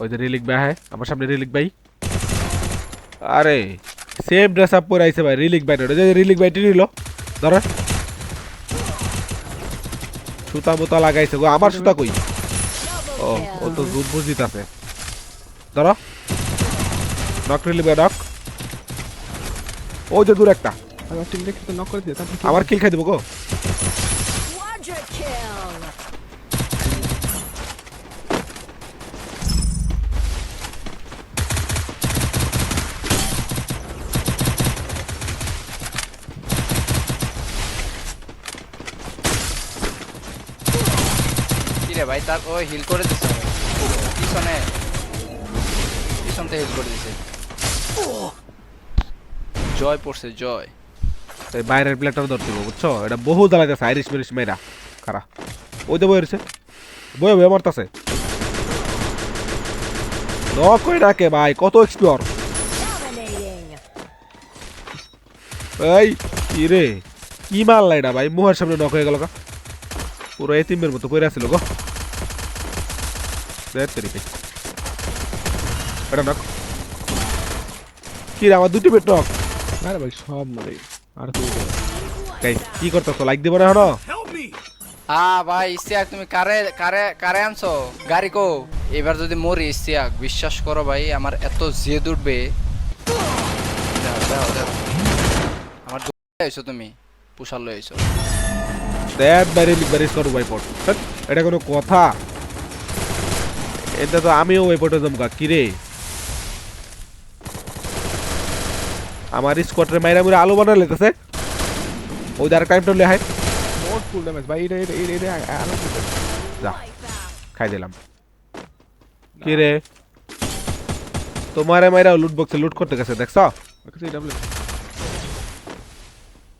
ওই যে রিলিক ভাই হ্যাঁ আমার সামনে রিলিক ভাই। আরে সেম ড্রেস আপ পরে আইছে ভাই রিলিক ভাই ওটা যে রিলিক ভাই টিনিল ধরো। সুতা মুতা লাগাইছে গো আমার সুতা কই? ও ও তো জুম বুঝিত আছে ধরো। নক রিলিক ভাই নক ও যে দূর একটা। আমার টিম দেখে তো নক করে দিয়ে তারপর আমার কিল খাই দেবো গো। রে ভাই তার ও হিল করে দিছে। পিছনে পিছনতে হিল করে দিছে। জয় পড়ছে জয়। এই বাইরের প্লেটটা ধরতে হবে, বুঝছ? এটা বহু দাঁড়াইতেছে আইরিশ মেরিশ মেয়েরা। খারা। ওই তো বই রয়েছে। বই বই মারতাছে। নক করে ডাকে ভাই কত এক্সপ্লোর এই কি রে? কি মারলা এটা ভাই? মুহের সামনে নক হয়ে গেল গা। পুরো এতিমের মতো পড়ে আছিল গো। তেরি এটা নক কি রে আমার দুটি পেট নক আরে ভাই সব মরে। আর তুই গাইস কি করতেছো? লাইক দিব না এখনও? আ ভাই ইস্তিয়াক তুমি কারে কারে কারে আনছো? গাড়ি কো। এবার যদি মরি ইস্তিয়াক বিশ্বাস করো ভাই আমার এত জেদ উঠবে। আমার আইছো তুমি। পুষার লই আইছো। দেখ বাইরে লিবারিস করো ভাই এটা কোনো কথা। এটা তো আমিও ওই পটে জমকা কি রে? আমার স্কোয়াডের মাইরা মুরে আলু বানা লেতেছে ওই দার টাইম টলে হাই মোট ফুল ড্যামেজ ভাই এটা এটা এটা আলো যা খাই দিলাম। কি রে? তোমারে মাইরা লুট বক্সে লুট করতে গেছে দেখছ?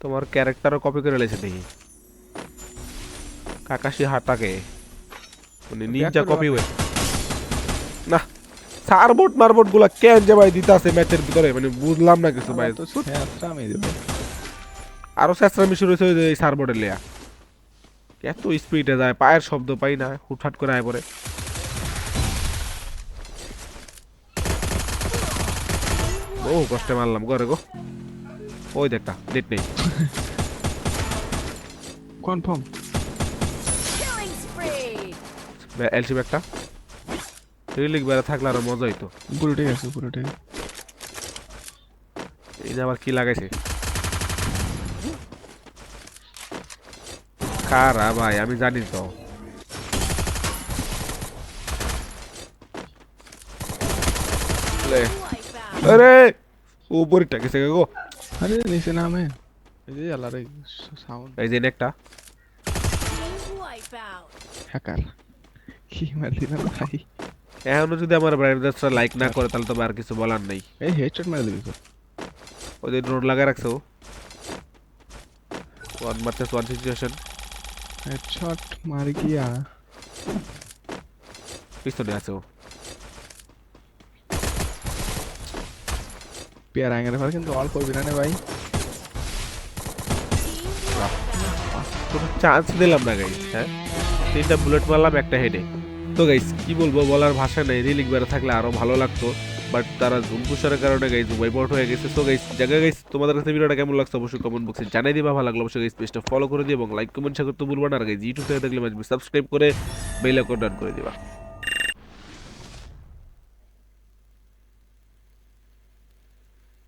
তোমার ক্যারেক্টারও কপি করে লেছে দেখি। কাকাশি হাটাকে উনি নিনজা কপি হয়ে সারবোর্ড মারবোর্ডগুলা কেন যে ভাই দিতাছে ম্যাচের ভিতরে? মানে বুঝলাম না কিছু ভাই। হ্যাঁ আরও চেষ্টা মিশু রয়েছে এই সারবোর্ডের লেয়া। এত স্পিডে যায় পায়ের শব্দ পাই না হুটহাট করে আয় পরে ও কষ্টে মারলাম ঘরে গো। ওই দেখা নেট নেই। কনফার্ম. এলসি ব্যাগটা রিলিক বেড়া থাকলে আরও মজা হইতো। পুরো ঠিক আছে পুরো ঠিক এই যে আবার কি লাগাইছে? কারা ভাই? আমি জানি তো. আরে উপরটা গেছে গো। আরে নিচে নামে। এই যে আল্লাহ রে সাউন্ড এই যে একটা. হ্যাকার কি মার দিলাম ভাই? এখনও যদি আমার ব্রাইডার্সরা লাইক না করে তাহলে তো আর কিছু বলার নেই। এই হেডশট মার দিবি তো। ওই যে নোট লাগাই রাখছো ওয়ান মারতেস ওয়ান সিচুয়েশন হেডশট মার গিয়া পিছনে আছে ও। পেয়ার আঙ্গের পর কিন্তু অল করবি না রে ভাই। কোনো চান্স দিলাম না গাইস হ্যাঁ? তিনটা বুলেট মারলাম একটা হেডে তো গাইস কি বলব, বলার ভাষা নেই। রিলিক বেড়া থাকলে আরও ভালো লাগতো বাট তারা জুম পুষারের কারণে গাইজ ওয়াইপ আউট হয়ে গেছে। তো গাইজ জায়গা গাইজ তোমাদের কাছে ভিডিওটা কেমন লাগছে অবশ্যই কমেন্ট বক্সে জানাই দিবা। ভালো লাগল অবশ্যই গাইজ পেজটা ফলো করে দিও এবং লাইক কমেন্ট শেয়ার করতে ভুলবা না। আর গাইজ ইউটিউব থেকে দেখলে সাবস্ক্রাইব করে বেল আইকন ডান করে দিবা।